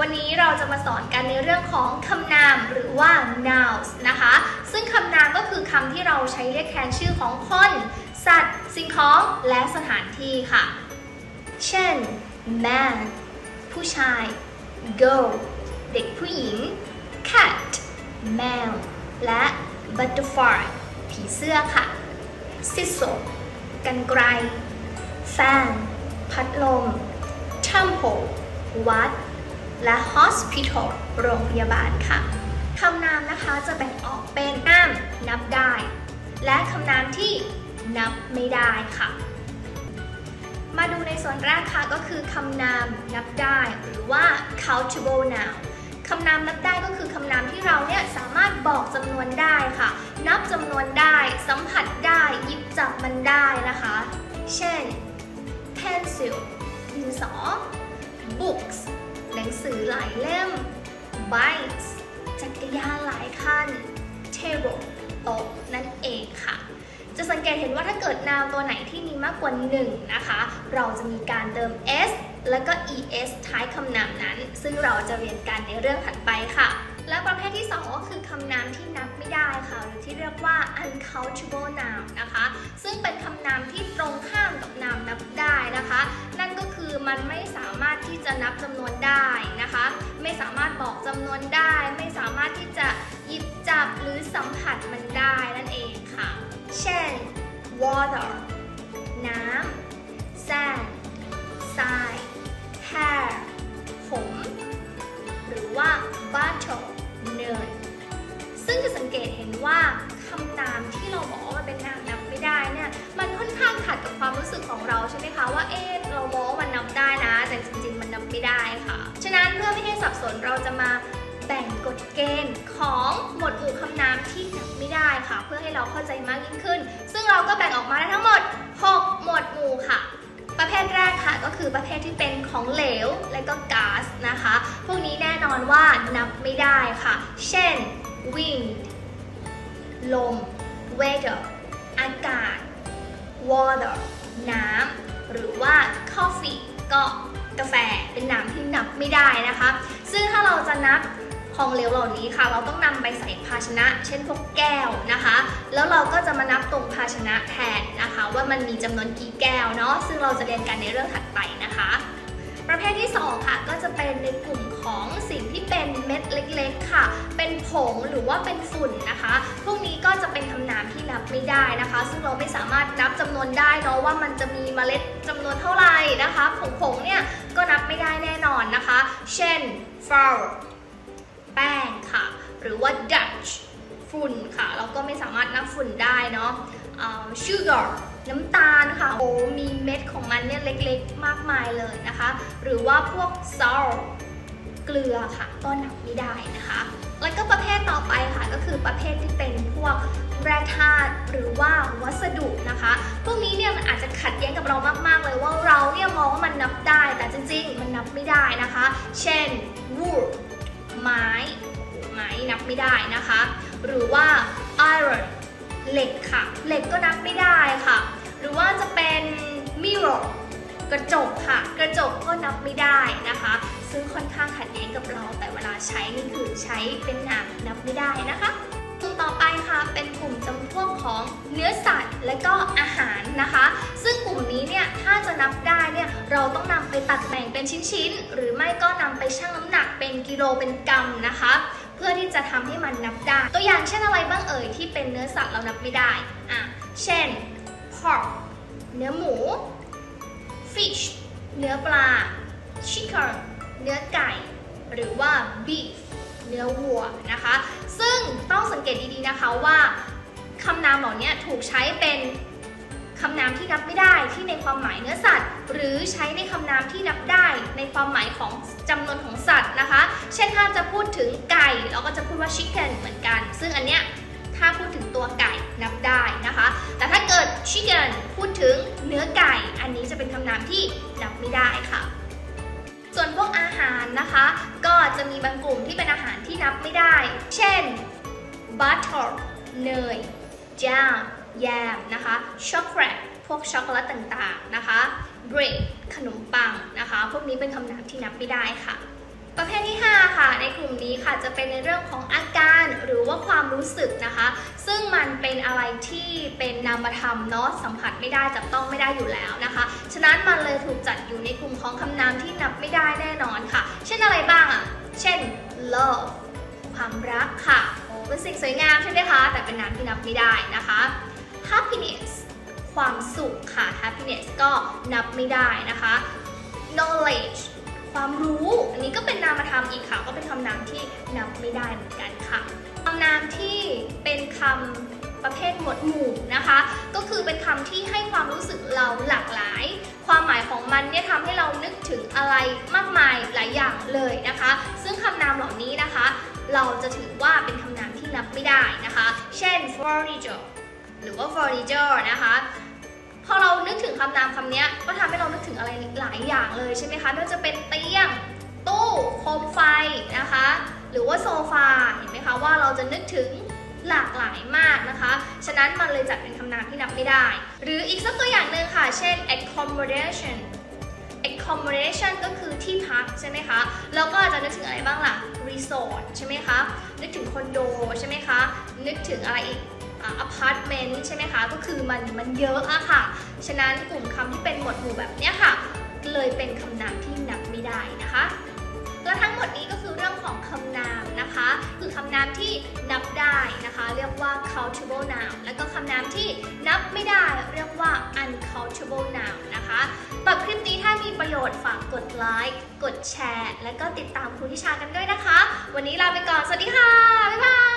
วันนี้เราจะมาสอนกันในเรื่องของคำนามหรือว่า nouns นะคะ ซึ่งคำนามก็คือคำที่เราใช้เรียกแทนชื่อของคน สัตว์ สิ่งของ และสถานที่ค่ะ เช่น man ผู้ชาย girl เด็กผู้หญิง cat แมว และ butterfly ผีเสื้อค่ะ scissor กันไกร fan พัดลม temple วัด และ hospital โรงพยาบาลค่ะคำนามนะคะจะแบ่งออกเป็นนามนับได้ และคำนามที่นับไม่ได้ค่ะ มาดูในส่วนแรกค่ะก็คือคำนามนับได้หรือว่า countable noun คำนามนับได้ก็คือคำนามที่เราเนี่ยสามารถบอกจำนวนได้ค่ะ นับจำนวนได้ สัมผัสได้หยิบจับมันได้นะคะ เช่น pencil ดินสอ books หนังสือหลายเล่ม bikes จักรยานหลายคัน table โต๊ะนั่นเองค่ะ จะสังเกตเห็นว่าถ้าเกิดนามตัวไหนที่มีมากกว่า1นะคะ เราจะมีการเติม s แล้วก็ es ท้ายคำนามนั้น ซึ่งเราจะเรียนกันในเรื่องถัดไปค่ะ และประเภทที่ 2 ก็คือคำนามที่นับไม่ได้ค่ะ หรือที่เรียกว่า uncountable noun นะคะ ซึ่งเป็นคำนามที่ตรงข้ามกับนามนับได้นะคะ นั่นก็คือมันไม่สามารถที่จะนับจำนวนได้นะคะ ไม่สามารถบอกจำนวนได้ ไม่สามารถที่จะหยิบจับหรือสัมผัสมันได้นั่นเองค่ะ เช่น water น้ำ sand ทราย hair ผม หรือว่า bottle ความรู้สึกของเราใช่ไหมคะว่าเอ๊ะเราบอกว่ามันนับได้นะ แต่จริง ๆ มันนับไม่ได้ค่ะ ฉะนั้นเพื่อไม่ให้สับสนเราจะมาแบ่งกฎเกณฑ์ของหมวดหมู่คำนามที่นับไม่ได้ค่ะ เพื่อให้เราเข้าใจมากยิ่งขึ้น ซึ่งเราก็แบ่งออกมาได้ทั้งหมด 6 หมวดหมู่ค่ะ ประเภทแรกค่ะก็คือประเภทที่เป็นของเหลวและก็ก๊าซนะคะ พวกนี้แน่นอนว่านับไม่ได้ค่ะ เช่น wind ลม weather อากาศ water น้ำหรือว่า coffee ก็กาแฟเป็นน้ำที่นับไม่ได้นะคะ ซึ่งถ้าเราจะนับของเหลวเหล่านี้ค่ะ เราต้องนำไปใส่ภาชนะ เช่นพวกแก้วนะคะ แล้วเราก็จะมานับตรงภาชนะแทนนะคะ ว่ามันมีจำนวนกี่แก้วเนาะซึ่งเราจะเรียนกันในเรื่องถัดไปนะคะ ประเภทที่ 2 ค่ะ ก็จะเป็นในกลุ่มของสิ่งที่เป็นเม็ดเล็กๆ ค่ะ เป็นผงหรือว่าเป็นฝุ่นนะคะ พวกนี้ก็จะเป็นคำนามที่นับไม่ได้นะคะ ซึ่งเราไม่สามารถนับจำนวนได้เนาะว่ามันจะมีเมล็ดจำนวนเท่าไหร่นะคะผงๆเนี่ยก็นับไม่ได้แน่นอนนะคะ เช่น flour แป้งค่ะ หรือว่า Dutch ฝุ่นค่ะ เราก็ไม่สามารถนับฝุ่นได้เนาะ sugar น้ำตาลค่ะโอ้มีเม็ดของมันเนี่ยเล็กๆ มากมายเลยนะคะ หรือว่าพวก salt เกลือค่ะก็นับไม่ได้นะคะ แล้วก็ประเภทต่อไปค่ะก็คือประเภทที่เป็นพวกแร่ธาตุหรือว่าวัสดุนะคะพวกนี้เนี่ยมันอาจจะขัดแย้งกับเรามากๆเลยว่าเราเนี่ยมองว่ามันนับได้ แต่จริงๆ มันนับไม่ได้นะคะ เช่น wood ไม้ไม้นับไม่ได้นะคะ หรือว่า iron เหล็กค่ะ เหล็กก็นับไม่ได้ค่ะ รือว่าจะเป็น mirror กระจกค่ะ กระจกก็นับไม่ได้นะคะ ซึ่งค่อนข้างขัดแย้งกับเรา แต่เวลาใช้นี่คือใช้เป็นหนามนับไม่ได้นะคะกลุ่มต่อไปค่ะเป็นกลุ่มจำพวกของเนื้อสัตว์และก็อาหารนะคะ ซึ่งกลุ่มนี้เนี่ยถ้าจะนับได้เนี่ยเราต้องนำไปตัดแบ่งเป็นชิ้นๆ หรือไม่ก็นำไปชั่งน้ำหนักเป็นกิโลเป็นกรัมนะคะ เพื่อที่จะทำให้มันนับได้ ตัวอย่างเช่นอะไรบ้างเอ่ยที่เป็นเนื้อสัตว์เรานับไม่ได้อะเช่น pork เนื้อหมู fish เนื้อปลา chicken เนื้อไก่ หรือว่า beef เนื้อวัวนะคะ ซึ่งต้องสังเกตดีๆนะคะว่าคำนามเหล่านี้ถูกใช้เป็นคำนามที่นับไม่ได้ที่ในความหมายเนื้อสัตว์ หรือใช้ในคำนามที่นับได้ในความหมายของจำนวนของสัตว์นะคะ เช่นถ้าจะพูดถึงไก่เราก็จะพูดว่า chicken เหมือนกัน ซึ่งอันเนี้ยถ้าพูดถึงตัวไก่ นับได้นะคะ แต่ถ้าเกิด chicken พูดถึงเนื้อไก่ อันนี้จะเป็นคำนามที่นับไม่ได้ค่ะ ส่วนพวกอาหารนะคะ ก็จะมีบางกลุ่มที่เป็นอาหารที่นับไม่ได้ เช่น butter เนย jam แยมนะคะ chocolate พวกช็อกโกแลตต่างๆนะคะ bread ขนมปังนะคะ พวกนี้เป็นคำนามที่นับไม่ได้ค่ะ ประเภทที่ 5 ค่ะ ในกลุ่มนี้ค่ะจะเป็นในเรื่องของอาการหรือว่าความรู้สึกนะคะ ซึ่งมันเป็นอะไรที่เป็นนามธรรมเนาะสัมผัสไม่ได้จับต้องไม่ได้อยู่แล้วนะคะ ฉะนั้นมันเลยถูกจัดอยู่ในกลุ่มของคำนามที่นับไม่ได้แน่นอนค่ะ เช่นอะไรบ้างอะ่ะ เช่น love ความรักค่ะโอ้เป็นสิ่งสวยงามใช่ไหมคะ แต่เป็นนามที่นับไม่ได้นะคะ happiness ความสุขค่ะ happiness ก็นับไม่ได้นะคะ knowledge ความรู้ อันนี้ก็เป็นนามธรรมอีกค่ะ ก็เป็นคำนามที่นับไม่ได้เหมือนกันค่ะคำนามที่เป็นคำประเภทหมวดหมู่นะคะ ก็คือเป็นคำที่ให้ความรู้สึกเราหลากหลาย ความหมายของมันเนี่ยทำให้เรานึกถึงอะไรมากมายหลายอย่างเลยนะคะ ซึ่งคำนามเหล่านี้นะคะ เราจะถือว่าเป็นคำนามที่นับไม่ได้นะคะ เช่น furniture หรือว่า furniture นะคะ อเรานึกถึงคำนามคำนี้ก็ทำให้เรานึกถึงอะไรหลายอย่างเลยใช่ไหมคะไม่ว่าจะเป็นเตียง ตู้โคมไฟนะคะ หรือว่าโซฟาเห็นไหมคะว่าเราจะนึกถึงหลากหลายมากนะคะ ฉะนั้นมันเลยจัดเป็นคำนามที่นับไม่ได้ หรืออีกสักตัวอย่างหนึ่งค่ะ เช่น accommodation accommodation ก็คือที่พักใช่ไหมคะ แล้วก็อาจจะนึกถึงอะไรบ้างล่ะ resort ใช่ไหมคะ นึกถึงคอนโดใช่ไหมคะ นึกถึงอะไรอีก อพาร์ตเมนต์ใช่ไหมคะ ก็คือมันมันเยอะอะค่ะ ฉะนั้นกลุ่มคำที่เป็นหมวดหมู่แบบเนี้ยค่ะ เลยเป็นคำนามที่นับไม่ได้นะคะและทั้งหมดนี้ก็คือเรื่องของคำนามนะคะ คือคำนามที่นับได้นะคะ เรียกว่า countable noun แล้วก็คำนามที่นับไม่ได้เรียกว่า uncountable noun นะคะสำหรับคลิปนี้ถ้ามีประโยชน์ฝากกดไลค์กดแชร์ และก็ติดตามครูทิชากันด้วยนะคะ วันนี้ลาไปก่อน สวัสดีค่ะ บ๊ายบาย